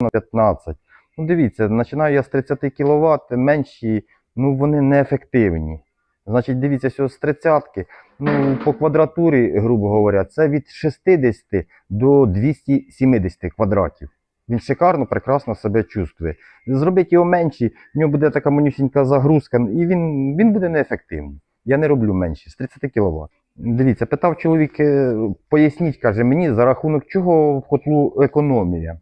на 15. Ну, дивіться, починаю я з 30 кВт, менші, ну вони неефективні. Значить, дивіться, що з 30 ну, по квадратурі, грубо говоря, це від 60 до 270 квадратів. Він шикарно, прекрасно себе чувствує. Зробіть його менший, в нього буде така манюсінька загрузка, і він, він буде неефективний. Я не роблю менші, з 30 кВт. Дивіться, питав чоловік, е, поясніть, каже, мені за рахунок чого в котлу економія.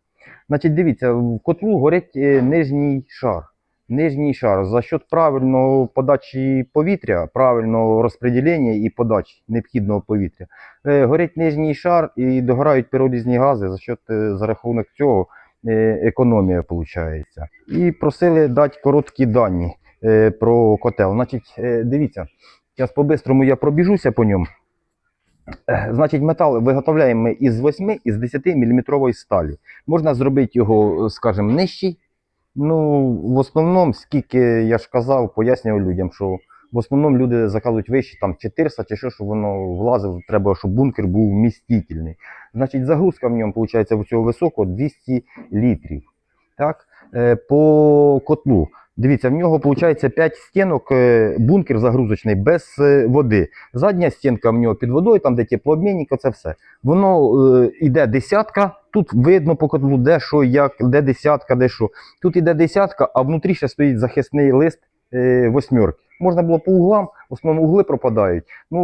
Значить, дивіться, в котлу горить е, нижній шар. Нижній шар за счет правильного подачі повітря, правильного розподілення і подачі необхідного повітря. Е, горить нижній шар і догорають піролізні гази за счет, е, за рахунок цього економія виходить. І просили дати короткі дані про котел. Значить, дивіться, зараз по-бистрому я пробіжуся по ньому. Е, Значить, метал виготовляємо ми із 8 із 10 мм сталі. Можна зробити його, скажімо, нижчий. Ну, в основному, скільки я ж казав, пояснював людям, що в основному люди заказують вище, там 400 чи що, щоб воно влазило, треба, щоб бункер був вмістительний. Значить, загрузка в ньому, виходить, в цього високого 200 літрів. Так? Е, По котлу. Дивіться, в нього виходить 5 стінок, е, бункер загрузочний без е, води. Задня стінка в нього під водою, там де теплообмінник, це все. Воно е, йде десятка, тут видно по котлу, де що, як, де десятка, де що. Тут іде десятка, а внутрі ще стоїть захисний лист е, восьмерки. Можна було по углам, в основному угли пропадають. Ну,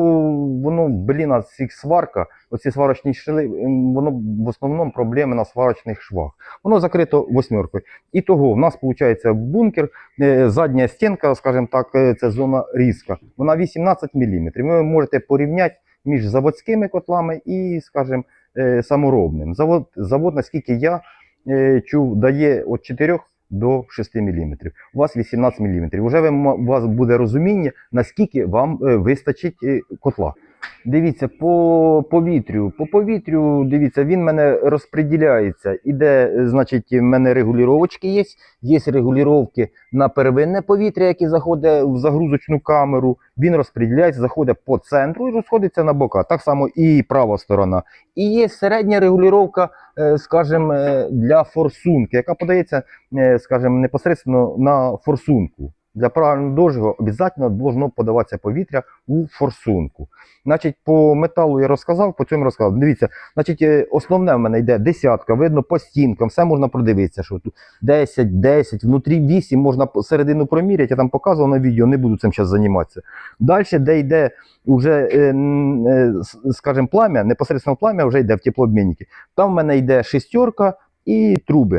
воно, блін, а ці сварка, оці сварочні шили, ем, воно в основному проблеми на сварочних швах. Воно закрито восьмеркою. І того в нас виходить бункер, е, задня стінка, скажімо так, е, це зона різка. Вона 18 мм. Ви можете порівняти між заводськими котлами і, скажімо, е, саморобним. Завод, завод, наскільки я чув, дає від 4 до 6 мм. У вас 18 мм. М- у вас буде розуміння, наскільки вам е, вистачить е, котла. Дивіться, по повітрю. По повітрю, дивіться, він мене розподіляється. Іде, е, значить, в мене регулювачки є. Є регулювання на первинне повітря, яке заходить в загрузочну камеру. Він розподіляється, заходить по центру і розходиться на бока. Так само і права сторона. І є середня регулювання, е, скажімо, е, для форсунки, яка подається, скажімо, непосередньо на форсунку. Для правильного дожигу обов'язково должно подаватися повітря у форсунку. Значить, по металу я розказав, по цьому розказав. Дивіться, значить, е, основне в мене йде десятка, видно по стінкам, все можна продивитися, що тут 10, 10, внутрі 8, можна середину проміряти, я там показував на відео, не буду цим зараз займатися. Далі, де йде вже, е, е, скажімо, плам'я, непосередньо плам'я вже йде в теплообмінники. Там в мене йде шестерка і труби.